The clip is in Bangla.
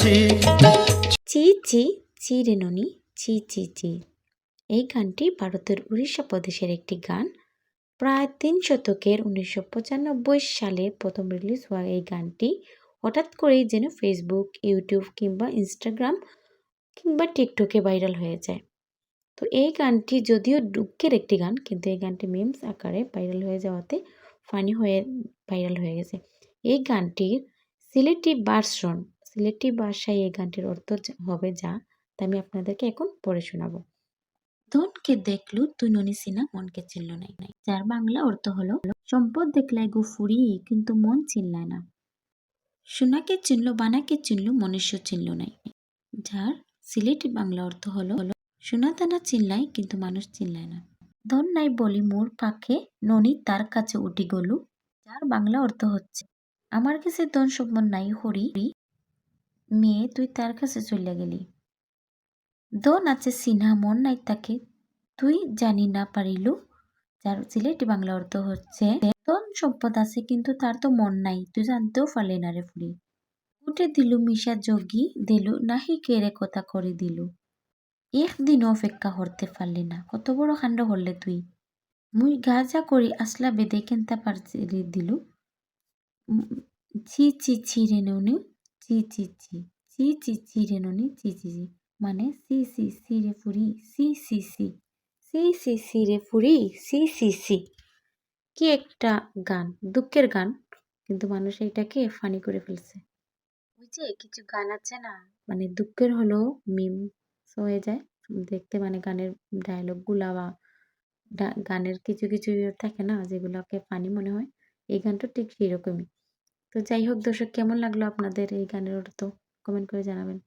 চি চি চি চিরে চি চি চি এই গানটি ভারতের উড়িষ্যা প্রদেশের একটি গান। প্রায় তিন শতকের উনিশশো পঁচানব্বই সালে প্রথম রিলিজ হওয়া এই গানটি হঠাৎ করেই যেন ফেসবুক ইউটিউব কিংবা ইনস্টাগ্রাম কিংবা টিকটকে ভাইরাল হয়ে যায়। তো এই গানটি যদিও দুঃখের একটি গান, কিন্তু এই গানটি মিমস আকারে ভাইরাল হয়ে যাওয়াতে ফানি হয়ে ভাইরাল হয়ে গেছে। এই গানটির সিলেটি ভার্সন সিলেটি ভাষায় এই গানটির অর্থ হবে যা, তা আমি আপনাদেরকে এখন পড়ে শোনাবো। ধনকে দেখলু, তুই ননি সিনা, মনকে চিনল নাই। নাই যার বাংলা অর্থ হলো, সম্পদ দেখলাই গো ফুরি, কিন্তু মন চিনলায় না। সোনাকে চিনল, বানাকে চিনল, মনুষ্য চিনল নাই। যার সিলেটি বাংলা অর্থ হলো হলো সোনা দানা চিনলাই কিন্তু মানুষ চিনলায় না। ধন নাই বলি মোর পাখে ননি তার কাছে উঠি গলু। যার বাংলা অর্থ হচ্ছে, আমার কাছে ধন সম্পদ নাই হরি মেয়ে, তুই তার কাছে চলে গেলি। ধন আছে সিনহা, মন নাই তাকে। তুই জানি না পারিলু, যার সিলেটি বাংলা অর্থ হচ্ছে, ধন সম্পদ আছে কিন্তু তার তো মন নাই, তুই জানতেও পারলি না রে ফুরি উঠে দিলু মিশা যোগী, দিলু নাহি কেড়ে কথা করে দিলু। একদিন অপেক্ষা করতে পারলি না কত বড় কাণ্ড হলে তুই মুই গাজা করি আসলা বেদে কেনতা পারছি দিলু ছি ছি ছি রে ননি চি চি চি চি চি চি রে ননি চি চি চি মানে সি সি সি রে ফুরি সি সি সি সি সি সি রে ফুরি সি সি সি কি একটা গান দুঃখের গান কিন্তু মানুষ এটাকে ফানি করে ফেলছে ওই যে কিছু গান আছে না মানে দুঃখের হলেও মিম হয়ে যায়। দেখতে মানে গানের ডায়লগগুলা বা গানের কিছু কিছু ইয়ে থাকে না যেগুলোকে ফানি মনে হয়, এই গানটা ঠিক সেরকমই। তো যাই হোক দর্শক, কেমন লাগল আপনাদের এই গানের তো কমেন্ট করে জানাবেন।